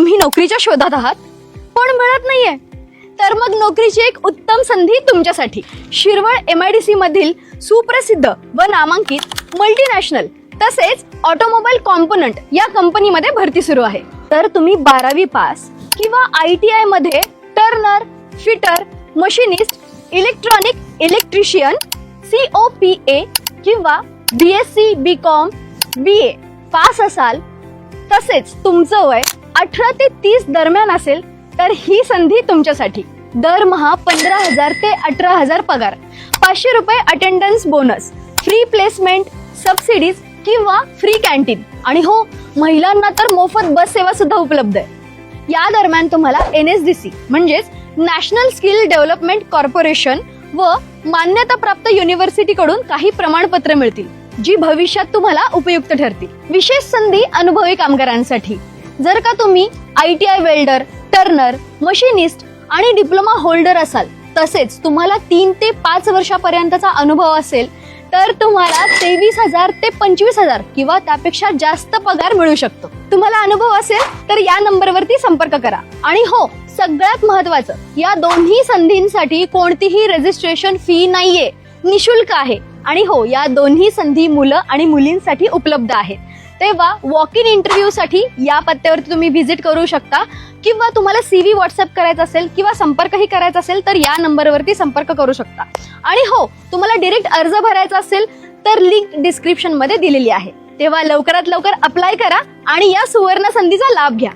तुम्ही नोकरीच्या शोधात आहात? पण मिळत नाहीये? तर मग नोकरीची एक उत्तम संधी तुमच्यासाठी. Shirwal M I D C मधील सुप्रसिद्ध व नामांकित मल्टीनॅशनल तसेच ऑटोमोबाईल कॉम्पोनंट या कंपनीमध्ये भरती सुरू आहे. तर तुम्ही बारावी पास किंवा आय टी आयमध्ये turner fitter machinist electronic electrician C O P A किंवा B S C B com B A pass असाल तसेच तुमचं वय अठरा ते तीस दरम्यान असेल तर ही संधी तुमच्यासाठी. दरमहा पंधरा हजार ते अठरा हजार पगार. पाचशे रुपये attendance bonus free placement subsidies किंवा फ्री कॅन्टीन आणि हो महिलांना तर मोफत बस सेवा सुद्धा उपलब्ध आहे. या दरम्यान तुम्हाला एन एस डी सी म्हणजेच नॅशनल स्किल डेव्हलपमेंट कॉर्पोरेशन व मान्यताप्राप्त युनिव्हर्सिटीकडून काही प्रमाणपत्र मिळतील जी भविष्यात तुम्हाला उपयुक्त ठरतील. विशेष संधी अनुभवी कामगारांसाठी. जर का तुम्ही I T I welder turner machinist आणि डिप्लोमा होल्डर असाल तसेच तुम्हाला तीन ते पाच वर्षापर्यंतचा अनुभव असेल तर तुम्हाला तेवीस हजार ते पंचवीस हजार किंवा त्यापेक्षा जास्त पगार मिळू शकतो. तुम्हाला अनुभव असेल तर या नंबरवरती संपर्क करा. आणि हो सगळ्यात महत्वाचं या दोन्ही संधींसाठी कोणतीही रजिस्ट्रेशन फी नाहीये. निशुल्क आहे. आणि हो या दोन्ही संधी मुलं आणि मुलींसाठी उपलब्ध आहेत. तेव्हा वॉक इन इंटरव्ह्यू साठी या पत्त्यावरती तुम्ही व्हिजिट करू शकता. किंवा तुम्हाला सी व्ही व्हॉट्सअप करायचा असेल किंवा संपर्कही करायचा असेल तर या नंबरवरती संपर्क करू शकता. आणि हो तुम्हाला डिरेक्ट अर्ज भरायचा असेल तर लिंक डिस्क्रिप्शनमध्ये दिलेली आहे. तेव्हा लवकरात लवकर अप्लाय करा आणि या सुवर्ण संधीचा लाभ घ्या.